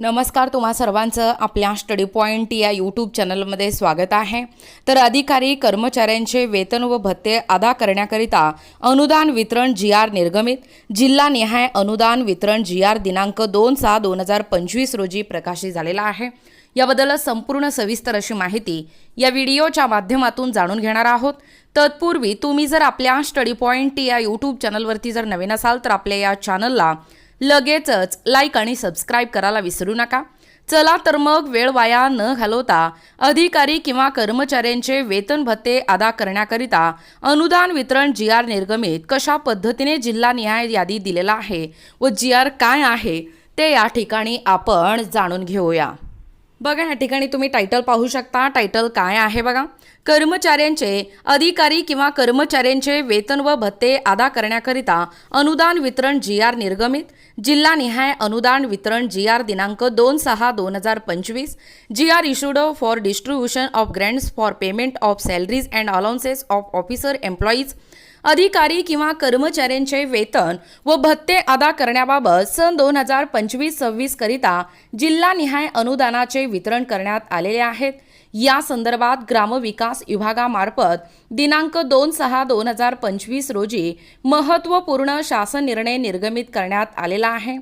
नमस्कार तुम्हा सर्वांचं आपल्या स्टडी पॉईंट या यूट्यूब चॅनलमध्ये स्वागत आहे. तर अधिकारी कर्मचाऱ्यांचे वेतन व भत्ते अदा करण्याकरिता अनुदान वितरण जी आर निर्गमित. जिल्हानिहाय अनुदान वितरण जी आर दिनांक दोन सहा दोन हजार पंचवीस रोजी प्रकाशित झालेला आहे. याबद्दल संपूर्ण सविस्तर अशी माहिती या व्हिडिओच्या माध्यमातून जाणून घेणार आहोत. तत्पूर्वी तुम्ही जर आपल्या स्टडी पॉईंट या यूट्यूब चॅनलवरती जर नवीन असाल तर आपल्या या चॅनलला लगेचच लाईक आणि सबस्क्राईब करायला विसरू नका. चला तर मग वेळ वाया न घालवता अधिकारी किंवा कर्मचाऱ्यांचे वेतन भत्ते अदा करण्याकरिता अनुदान वितरण जी आर निर्गमित कशा पद्धतीने जिल्हानिहाय यादी दिलेला आहे व जी आर काय आहे ते या ठिकाणी आपण जाणून घेऊया. बघा या ठिकाणी तुम्ही टायटल पाहू शकता. टायटल काय आहे बघा? कर्मचाऱ्यांचे अधिकारी किंवा कर्मचाऱ्यांचे वेतन व भत्ते अदा करण्याकरिता अनुदान वितरण जी आर निर्गमित. जिल्हानिहाय अनुदान वितरण जी आर दिनांक दोन सहा दोन हजार पंचवीस. G R issued for distribution of grants for payment of salaries and allowances of officer employees अधिकारी किंवा कर्मचाऱ्यांचे वेतन व भत्ते अदा करण्याबाबत सन दोन हजार पंचवीस सव्वीस करिता जिल्हानिहाय अनुदानाचे वितरण करण्यात आलेले आहेत. या संदर्भात ग्रामविकास विभागामार्फत दिनांक दोन सहा दोन हजार पंचवीस रोजी महत्त्वपूर्ण शासन निर्णय निर्गमित करण्यात आलेला आहे.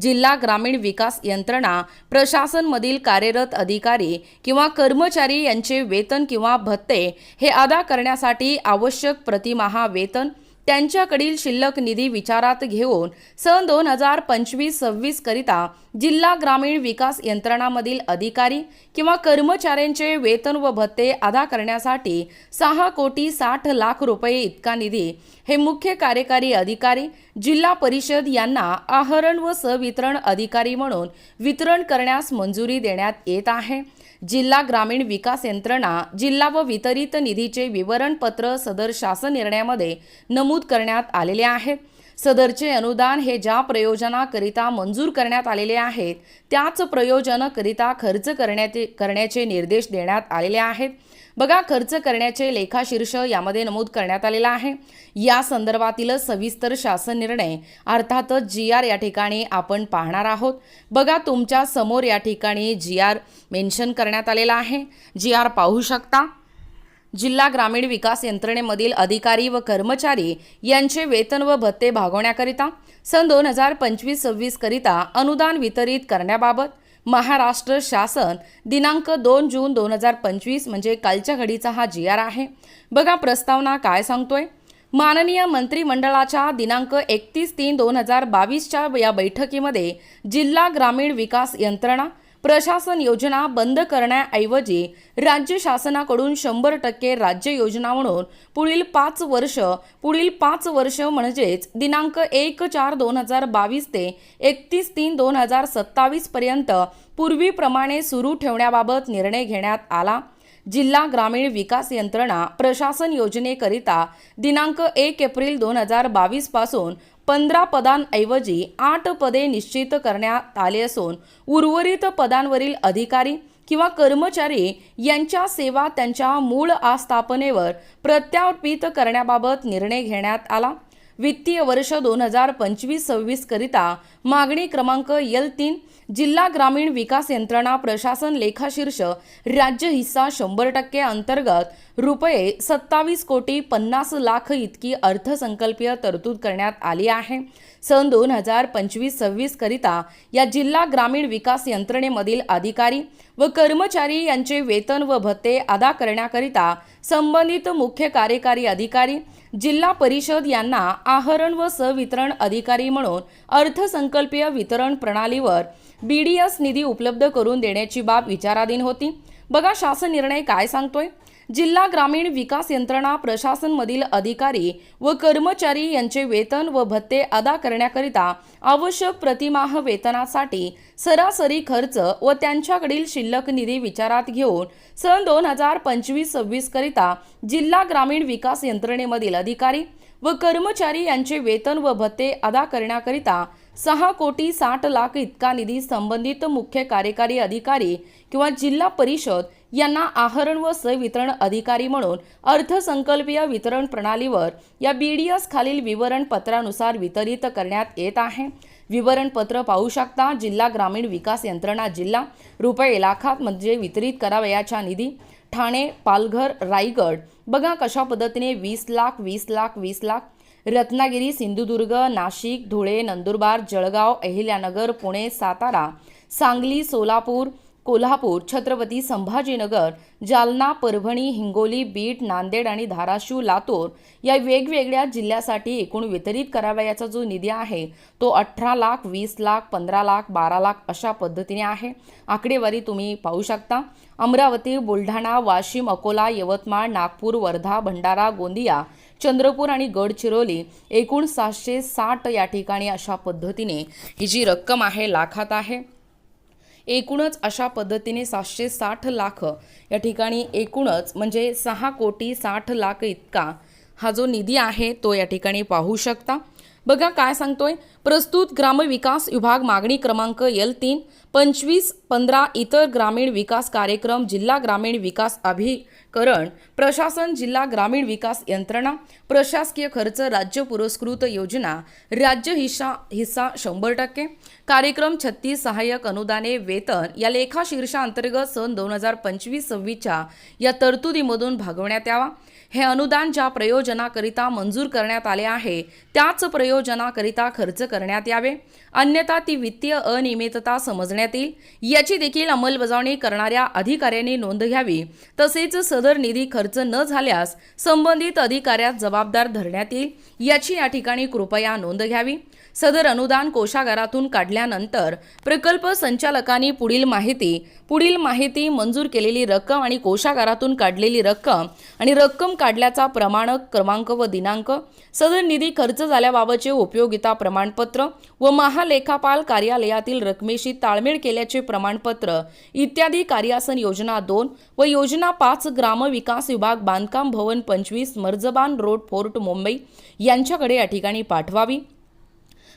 जिल्हा ग्रामीण विकास यंत्रणा प्रशासनमधील कार्यरत अधिकारी किंवा कर्मचारी यांचे वेतन किंवा भत्ते हे अदा करण्यासाठी आवश्यक प्रतिमाहा वेतन त्यांच्याकडील शिल्लक निधी विचारात घेऊन सन दोन हजार पंचवीस सव्वीस करिता जिल्हा ग्रामीण विकास यंत्रणामधील अधिकारी किंवा कर्मचाऱ्यांचे वेतन व भत्ते अदा करण्यासाठी सहा कोटी साठ लाख रुपये इतका निधी हे मुख्य कार्यकारी अधिकारी जिल्हा परिषद यांना आहरण व सवितरण अधिकारी म्हणून वितरण करण्यास मंजुरी देण्यात येत आहे. जिल्हा ग्रामीण विकास यंत्रणा जिल्हा व वितरित निधीचे विवरणपत्र सदर शासन निर्णयामध्ये नमूद करण्यात आलेले आहे. सदरचे अनुदान हे ज्या प्रयोजनाकरिता मंजूर करण्यात आलेले आहेत त्याच प्रयोजनाकरिता खर्च करण्याचे करण्याचे निर्देश देण्यात आलेले आहेत. बघा खर्च करण्याचे लेखाशीर्ष यामध्ये नमूद करण्यात आलेला आहे. या संदर्भातील सविस्तर शासन निर्णय अर्थातच जी आर या ठिकाणी आपण पाहणार आहोत. बघा तुमच्यासमोर या ठिकाणी जी आर मेन्शन करण्यात आलेला आहे. जी आर पाहू शकता. जिल्हा ग्रामीण विकास यंत्रणेमधील अधिकारी व कर्मचारी यांचे वेतन व भत्ते भागवण्याकरिता सन दोन हजार पंचवीस सव्वीसकरिता अनुदान वितरित करण्याबाबत महाराष्ट्र शासन दिनांक दोन जून दोन हजार पंचवीस म्हणजे कालच्या घडीचा हा जी आर आहे. बघा प्रस्तावना काय सांगतोय. माननीय मंत्रिमंडळाच्या दिनांक एकतीस तीन दोन हजार बावीसच्या या बैठकीमध्ये जिल्हा ग्रामीण विकास यंत्रणा प्रशासन योजना बंद करण्याऐवजी राज्य शासनाकडून शंभर टक्के राज्य योजना म्हणून पुढील पाच वर्ष पुढील पाच वर्ष म्हणजेच दिनांक एक चार दोन हजार बावीस ते एकतीस तीन दोन हजार सत्तावीसपर्यंत पूर्वीप्रमाणे सुरू ठेवण्याबाबत निर्णय घेण्यात आला. जिल्हा ग्रामीण विकास यंत्रणा प्रशासन योजनेकरिता दिनांक एक एप्रिल दोन हजार बावीसपासून पंधरा पदांऐवजी आठ पदे निश्चित करण्यात आले असून उर्वरित पदांवरील अधिकारी किंवा कर्मचारी यांच्या सेवा त्यांच्या मूळ आस्थापनेवर प्रत्यार्पित करण्याबाबत निर्णय घेण्यात आला. वित्तीय वर्ष दोन हजार पंचवीस सव्वीस करिता मागणी क्रमांक यल तीन जिल्हा ग्रामीण विकास यंत्रणा प्रशासन लेखाशीर्ष राज्य हिस्सा शंभर टक्के अंतर्गत रुपये सत्तावीस कोटी पन्नास लाख इतकी अर्थसंकल्पीय तरतूद करण्यात आली आहे. सन दोन हजार पंचवीस सव्वीस करिता या जिल्हा ग्रामीण विकास यंत्रणेमधील अधिकारी व कर्मचारी यांचे वेतन व भत्ते अदा करण्याकरिता संबंधित मुख्य कार्यकारी अधिकारी जिल्हा परिषद यांना आहरण व सवितरण अधिकारी म्हणून अर्थसंकल्पीय वितरण प्रणालीवर बी डी एस निधी उपलब्ध करून देण्याची बाब विचाराधीन होती. बघा शासन निर्णय काय सांगतोय? जिल्हा ग्रामीण विकास यंत्रणा प्रशासनमधील अधिकारी व कर्मचारी यांचे वेतन व भत्ते अदा करण्याकरिता आवश्यक प्रतिमाह वेतनासाठी सरासरी खर्च व त्यांच्याकडील शिल्लक निधी विचारात घेऊन सन दोन हजार पंचवीस सव्वीस करिता जिल्हा ग्रामीण विकास यंत्रणेमधील अधिकारी व कर्मचारी यांचे वेतन व भत्ते अदा करण्याकरिता सहा कोटी साठ लाख इतका निधी संबंधित मुख्य कार्यकारी अधिकारी किंवा जिल्हा परिषद यांना आहरण व सवितरण अधिकारी म्हणून अर्थसंकल्पीय वितरण प्रणालीवर या बी डी एस खालील विवरणपत्रानुसार वितरित करण्यात येत आहे. विवरणपत्र पाहू शकता जिल्हा ग्रामीण विकास यंत्रणा जिल्हा रुपये लाखात म्हणजे वितरित करावयाच्या निधी ठाणे पालघर रायगड. बघा कशा पद्धतीने वीस लाख वीस लाख वीस लाख. रत्नागिरी सिंधुदुर्ग नाशिक धुळे नंदुरबार जळगाव अहिल्यानगर पुणे सातारा. सांगली सोलापूर कोल्हापूर छत्रपती संभाजीनगर जालना परभणी हिंगोली बीट नांदेड आणि धाराशिव लातूर या वेगवेगळ्या जिल्ह्यासाठी एकूण वितरित करावयाचा जो निधी आहे तो अठरा लाख वीस लाख पंधरा लाख बारा लाख अशा पद्धतीने आहे. आकडेवारी तुम्ही पाहू शकता. अमरावती बुलढाणा वाशिम अकोला यवतमाळ नागपूर वर्धा भंडारा गोंदिया चंद्रपूर आणि गडचिरोली एकूण सातशे साठ या ठिकाणी अशा पद्धतीने ही जी रक्कम आहे लाखात आहे. एकूणच अशा पद्धतीने सातशे साठ लाख या ठिकाणी एकूणच म्हणजे सहा कोटी साठ लाख इतका हा जो निधी आहे तो या ठिकाणी पाहू शकता. बघा काय सांगतोय. प्रस्तुत ग्रामविकास विभाग मागणी क्रमांक एल तीन पंचवीस पंधरा इतर ग्रामीण विकास कार्यक्रम जिल्हा ग्रामीण विकास अभिकरण प्रशासन जिल्हा ग्रामीण विकास यंत्रणा प्रशासकीय खर्च राज्य पुरस्कृत योजना राज्य हिस्सा हिस्सा शंभर टक्के कार्यक्रम छत्तीस सहाय्यक अनुदाने वेतन या लेखा शीर्षाअंतर्गत सन दोन हजार पंचवीस सव्वीसच्या या तरतुदीमधून भागवण्यात यावा. हे अनुदान ज्या प्रयोजनाकरिता मंजूर करण्यात आले आहे त्याच प्रयोजनाकरिता खर्च करण्यात यावे. अन्यथा ती वित्तीय अनियमितता समजण्यात येईल. याची देखील अंमलबजावणी करणाऱ्या अधिकाऱ्यांनी नोंद घ्यावी. तसेच सदर निधी खर्च न झाल्यास संबंधित अधिकाऱ्यास जबाबदार धरण्यात येईल. याची या ठिकाणी कृपया नोंद घ्यावी. सदर अनुदान कोशागारातून काढल्यानंतर प्रकल्प संचालकांनी पुढील माहिती पुढील माहिती मंजूर केलेली रक्कम आणि कोशागारातून काढलेली रक्कम आणि रक्कम काढल्याचा प्रमाणक क्रमांक व दिनांक सदर निधी खर्च झाल्याबाबतचे उपयोगिता प्रमाणपत्र व महालेखापाल कार्यालयातील रकमेशी ताळमेळ केल्याचे प्रमाणपत्र इत्यादी कार्यासन योजना दोन व योजना पाच ग्रामविकास विभाग बांधकाम भवन पंचवीस मर्जबान रोड फोर्ट मुंबई यांच्याकडे या ठिकाणी पाठवावी.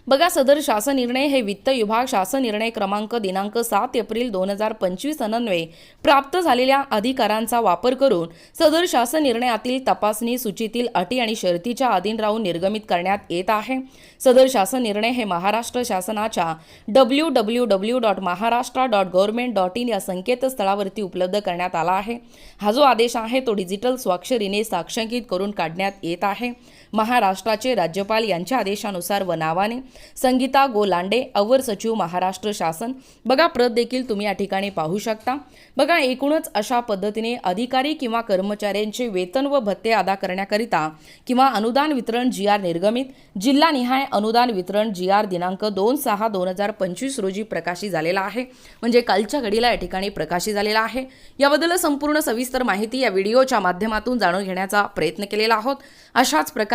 बघा सदर शासन निर्णय हे वित्त विभाग शासन निर्णय क्रमांक दिनांक सात एप्रिल दोन हजार पंचवीस अन्वये प्राप्त झालेल्या अधिकारांचा वापर करून सदर शासन निर्णयातील तपासणी सूचीतील अटी आणि शर्तीच्या अधीन राहून निर्गमित करण्यात येत आहे. सदर शासन निर्णय हे महाराष्ट्र शासनाच्या W W W dot Maharashtra dot government dot in या संकेतस्थळावरती उपलब्ध करण्यात आला आहे. हा जो आदेश आहे तो डिजिटल स्वाक्षरीने साक्षांकित करून काढण्यात येत आहे. महाराष्ट्राचे राज्यपाल यांच्या आदेशानुसार व नावाने संगीता गोलांडे अवर सचिव महाराष्ट्र शासन. बघा प्रत देखील तुम्ही या ठिकाणी पाहू शकता. बघा एकूणच अशा पद्धतीने अधिकारी किंवा कर्मचाऱ्यांचे वेतन व भत्ते अदा करण्याकरिता किंवा अनुदान वितरण जी आर निर्गमित जिल्हानिहाय अनुदान वितरण जी आर दिनांक दोन सहा दोन हजार पंचवीस रोजी प्रकाशित झालेला आहे. म्हणजे कालच्या घडीला या ठिकाणी प्रकाशित झालेला आहे. याबद्दल संपूर्ण सविस्तर माहिती या व्हिडिओच्या माध्यमातून जाणून घेण्याचा प्रयत्न केलेला आहोत. अशाच